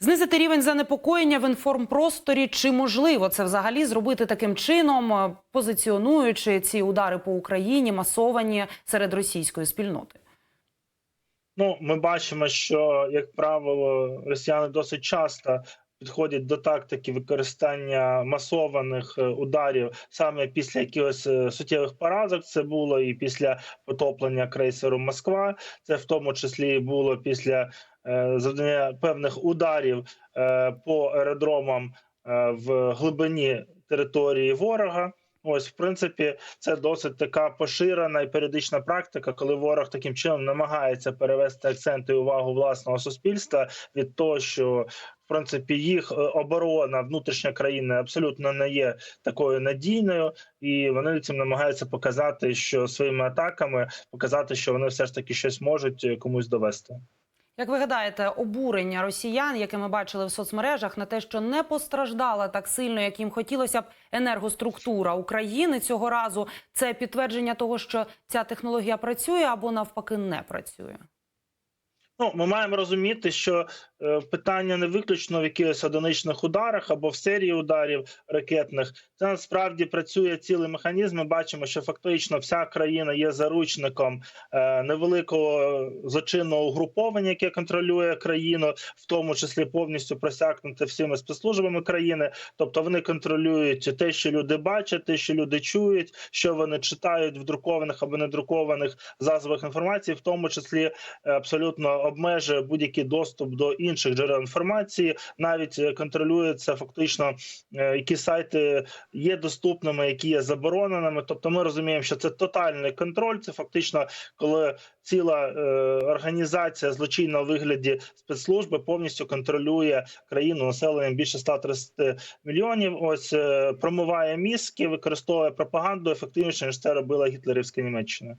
Знизити рівень занепокоєння в інформпросторі чи можливо це взагалі зробити таким чином, е, позиціонуючи ці удари по Україні масовані серед російської спільноти? Ну, ми бачимо, що як правило, росіяни досить часто підходять до тактики використання масованих е, ударів саме після якихось е, суттєвих поразок. Це було і після потоплення крейсеру Москва. Це в тому числі було після е, завдання певних ударів по аеродромам в глибині території ворога. Ось, в принципі, це досить така поширена і періодична практика, коли ворог таким чином намагається перевести акценти і увагу власного суспільства від того, що в принципі їх е, оборона внутрішня країни абсолютно не є такою надійною, і вони цим намагаються показати, що своїми атаками показати, що вони все ж таки щось можуть е, комусь довести. Як ви гадаєте, обурення росіян, яке ми бачили в соцмережах, на те, що не постраждала так сильно, як їм хотілося б енергоструктура України цього разу, це підтвердження того, що ця технологія працює або навпаки не працює. Ну, ми маємо розуміти, що питання не виключно в якихось одиничних ударах або в серії ударів ракетних. Це насправді працює цілий механізм. Ми бачимо, що фактично вся країна є заручником е, невеликого злочинного угруповання, яке контролює країну, в тому числі повністю просякнуте всіми спецслужбами країни. Тобто вони контролюють те, що люди бачать, те, що люди чують, що вони читають в друкованих або недрукованих засобах інформації, в тому числі е, абсолютно обмежує будь-який доступ до інших джерел інформації, навіть е, контролюється фактично, е, які сайти є доступними, які є забороненими. Тобто, ми розуміємо, що це тотальний контроль. Це фактично, коли ціла е, організація злочинна у вигляді спецслужби повністю контролює країну населенням більше 130 мільйонів. Ось е, промиває мізки, використовує пропаганду ефективніше ніж це робила гітлерівська Німеччина.